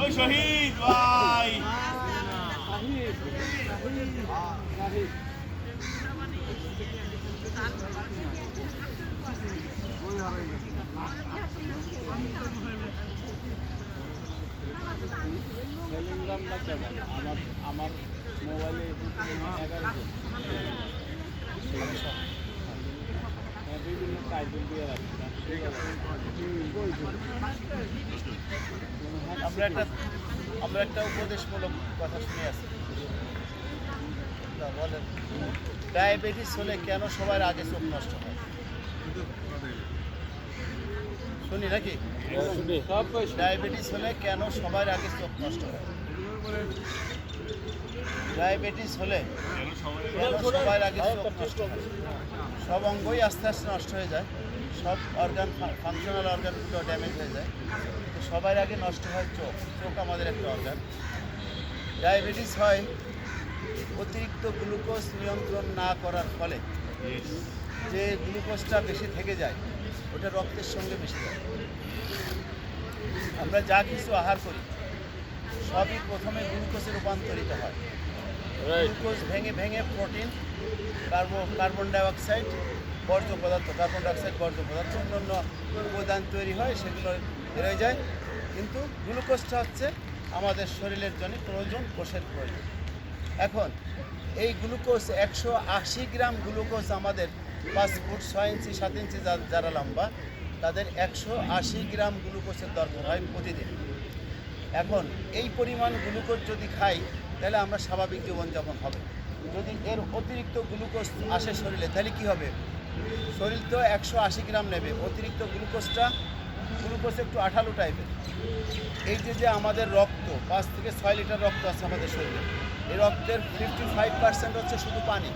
ওই শহীদ ভাই। আমার মোবাইলে এগারো আমরা একটা আমরা একটা উপদেশমূলক কথা শুনে বলেন ডায়াবেটিস হলে কেন সবার আগে চোখ নষ্ট হয়? শুনি নাকি? সব ডায়াবেটিস হলে কেন সবার আগে চোখ নষ্ট হয়? ডায়াবেটিস হলে সবার আগে সব অঙ্গই আস্তে আস্তে নষ্ট হয়ে যায়। সব অর্গান ফাংশনাল অর্গানগুলো ড্যামেজ হয়ে যায়। তো সবার আগে নষ্ট হয় চোখ। চোখ আমাদের একটা অর্গান ডায়াবেটিস হয় অতিরিক্ত গ্লুকোজ নিয়ন্ত্রণ না করার ফলে যে গ্লুকোজটা বেশি থেকে যায় ওটা রক্তের সঙ্গে মিশে যায়। আমরা যা কিছু আহার করি সবই প্রথমে গ্লুকোজে রূপান্তরিত হয়। গ্লুকোজ ভেঙে ভেঙে প্রোটিন কার্বো কার্বন ডাইঅক্সাইড বর্জ্য পদার্থ কার্বন ডাইঅক্সাইড বর্জ্য পদার্থ, অন্যান্য উপাদান তৈরি হয়, সেগুলো বেরোয় যায়। কিন্তু গ্লুকোজটা হচ্ছে আমাদের শরীরের জন্য প্রয়োজন, কোষের প্রয়োজন। এখন, এই গ্লুকোজ একশো আশি গ্রাম গ্লুকোজ আমাদের পাঁচ ফুট ছয় ইঞ্চি, সাত ইঞ্চি যারা লম্বা, তাদের একশো আশি গ্রাম গ্লুকোজের দরকার হয় প্রতিদিন। এখন, এই পরিমাণ গ্লুকোজ যদি খাই তাহলে আমরা স্বাভাবিক জীবনযাপন হবে। যদি এর অতিরিক্ত গ্লুকোজ আসে শরীরে তাহলে কি হবে? শরীর তো একশো আশি গ্রাম নেবে। অতিরিক্ত গ্লুকোজটা গ্লুকোজ একটু আঠালো টাইপের। এই যে যে আমাদের রক্ত পাঁচ থেকে ছয় লিটার রক্ত আছে আমাদের শরীরে এই রক্তের ফিফটি ফাইভ পার্সেন্ট হচ্ছে শুধু পানি।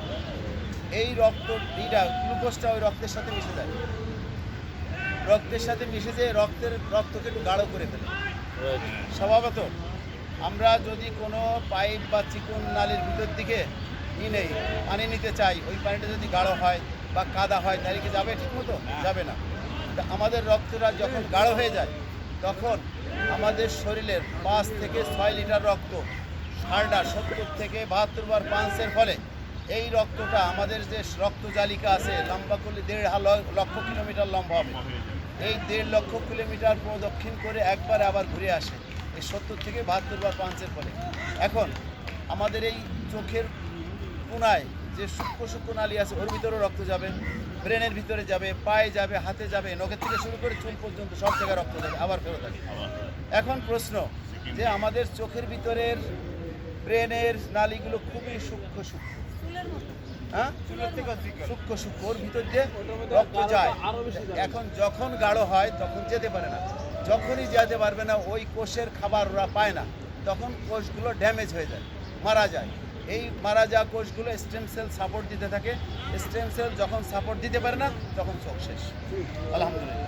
এই রক্ত এইটা গ্লুকোজটা ওই রক্তের সাথে মিশে যায়। রক্তের সাথে মিশে যেয়ে রক্তের রক্তকে একটু গাঢ় করে ফেলে। স্বভাবত। আমরা যদি কোনো পাইপ বা চিকন নালির ভিতর দিকে ই নেই পানি নিতে চাই ওই পানিটা যদি গাঢ় হয় বা কাদা হয় তাহলে কি যাবে ঠিক মতো যাবে না। তা আমাদের রক্তটা যখন গাঢ় হয়ে যায় তখন আমাদের শরীরের পাঁচ থেকে ছয় লিটার রক্ত সারটা সত্তর থেকে বাহাত্তর বার পাঁচের ফলে এই রক্তটা আমাদের যে রক্ত জালিকা আছে লম্বা করলে দেড় লক্ষ কিলোমিটার লম্বা হবে। এই দেড় লক্ষ কিলোমিটার প্রদক্ষিণ করে একবার আবার ঘুরে আসে। সত্তর থেকে বাহাত্তর বার পাঁচের ফলে। এখন আমাদের এই চোখের কোনায় যে সূক্ষ্ম সূক্ষ্ম নালী আছে ওর ভিতরেও রক্ত যাবে ব্রেনের ভিতরে যাবে পায়ে যাবে হাতে যাবে নখের থেকে শুরু করে চুল পর্যন্ত সব জায়গায় রক্ত যাবে আবার ফেরত আসবে। এখন প্রশ্ন যে আমাদের চোখের ভিতরের ব্রেনের নালীগুলো খুবই সূক্ষ্ম সূক্ষ্ম। হ্যাঁ? সূক্ষ্ম সূক্ষ্ম ওর ভিতর দিয়ে রক্ত যায়। এখন যখন গাঢ় হয় তখন যেতে পারে না। যখনই যেতে পারবে না, ওই কোষের খাবার ওরা পায় না। তখন কোষগুলো ড্যামেজ হয়ে যায়, মারা যায়। এই মারা যাওয়া কোষগুলো স্টেম সেল সাপোর্ট দিতে থাকে। স্টেম সেল যখন সাপোর্ট দিতে পারে না, তখন চোখ শেষ। আলহামদুলিল্লাহ।